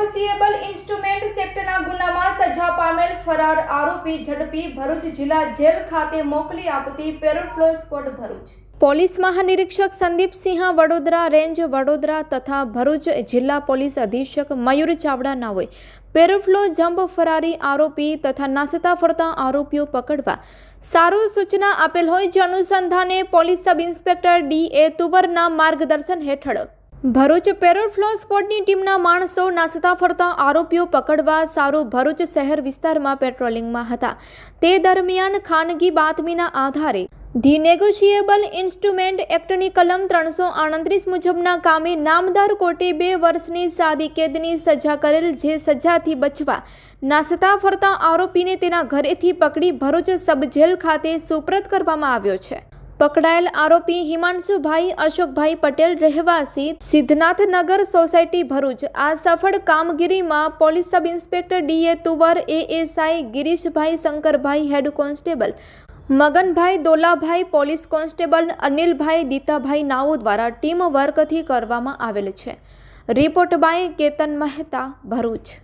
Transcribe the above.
Negotiable instrument સેક્ટના ગુનામાં સજા પામેલ ફરાર આરોપી ઝડપી ભરૂચ જિલ્લા જેલ ખાતે મોકલી આપતી પેરોફ્લો સ્કોડ ભરૂચ. પોલીસ મહાનિરીક્ષક સંદીપસિંહ વડોદરા રેન્જ વડોદરા તથા ભરૂચ જિલ્લા પોલીસ અધિક્ષક મયુર ચાવડા હોય. પેરોફ્લો જમ્પ ફરારી આરોપી તથા નાસતા ફરતા આરોપીઓ પકડવા. સારું સૂચના આપેલ હોય જે અનુસંધાને police sub inspector D A તુવરના માર્ગદર્શન હેઠળ ભરૂચ પેરોફ્લો સ્કોડની ટીમના માણસો નાસતા ફરતા આરોપીઓ પકડવા સારું ભરૂચ શહેર વિસ્તારમાં પેટ્રોલિંગમાં હતા. તે દરમિયાન ખાનગી બાતમીના આધારે ધી નેગોશિયેબલ ઇન્સ્ટ્રુમેન્ટ એક્ટની કલમ ત્રણસો આડત્રીસ મુજબના કામે નામદાર કોર્ટે બે વર્ષની સાદી કેદની સજા કરેલ જે સજાથી બચવા નાસતા ફરતા આરોપીને તેના ઘરેથી પકડી ભરૂચ સબ જેલ ખાતે સુપ્રત કરવામાં આવ્યો છે. પકડાયેલ આરોપી હિમાંશુભાઈ અશોકભાઈ પટેલ રહેવાસી સિદ્ધનાથનગર સોસાયટી ભરૂચ. આ સફળ કામગીરીમાં police sub inspector D A Tuvar ASI Girishbhai Shankarbhai head constable, Maganbhai Dolabhai police constable, Anilbhai Ditabhai નાઓ દ્વારા ટીમ વર્કથી કરવામાં આવેલ છે. Report by Ketan Mehta, Bharuch.